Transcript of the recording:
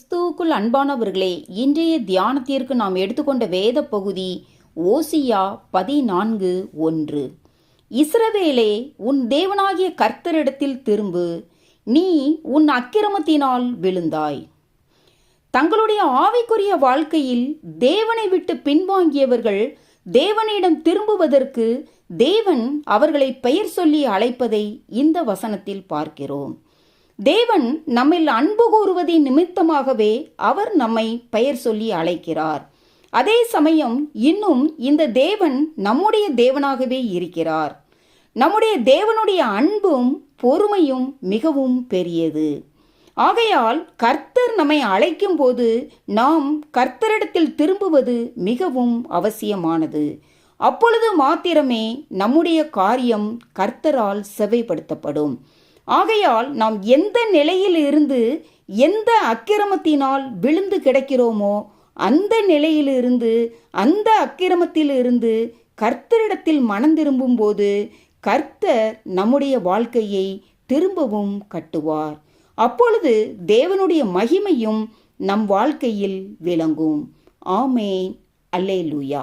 கிறிஸ்துவுக்குள் அன்பானவர்களே இன்றைய தியானத்திற்கு நாம் எடுத்துக்கொண்ட வேத பகுதி ஓசியா பதினான்கு ஒன்று. இஸ்ரவேலே உன் தேவனாகிய கர்த்தரிடத்தில் திரும்பு நீ உன் அக்கிரமத்தினால் விழுந்தாய். தங்களுடைய ஆவிக்குரிய வாழ்க்கையில் தேவனை விட்டு பின்வாங்கியவர்கள் தேவனிடம் திரும்புவதற்கு தேவன் அவர்களை பெயர் சொல்லி அழைப்பதை இந்த வசனத்தில் பார்க்கிறோம். தேவன் நம்மில் அன்பு கூறுவதின் நிமித்தமாகவே அவர் நம்மை பெயர் சொல்லி அழைக்கிறார். அதே சமயம் இன்னும் இந்த தேவன் நம்முடைய தேவனாகவே இருக்கிறார். நம்முடைய தேவனுடைய அன்பும் பொறுமையும் மிகவும் பெரியது. ஆகையால் கர்த்தர் நம்மை அழைக்கும் போது நாம் கர்த்தரிடத்தில் திரும்புவது மிகவும் அவசியமானது. அப்பொழுது மாத்திரமே நம்முடைய காரியம் கர்த்தரால் செவைப்படுத்தப்படும். ஆகையால் நாம் எந்த நிலையில் இருந்து எந்த அக்கிரமத்தினால் விழுந்து கிடக்கிறோமோ அந்த நிலையிலிருந்து அந்த அக்கிரமத்திலிருந்து கர்த்தரிடத்தில் மனம் திரும்பும்போது கர்த்தர் நம்முடைய வாழ்க்கையை திரும்பவும் கட்டுவார். அப்பொழுது தேவனுடைய மகிமையும் நம் வாழ்க்கையில் விளங்கும். ஆமேன். அல்லேலூயா.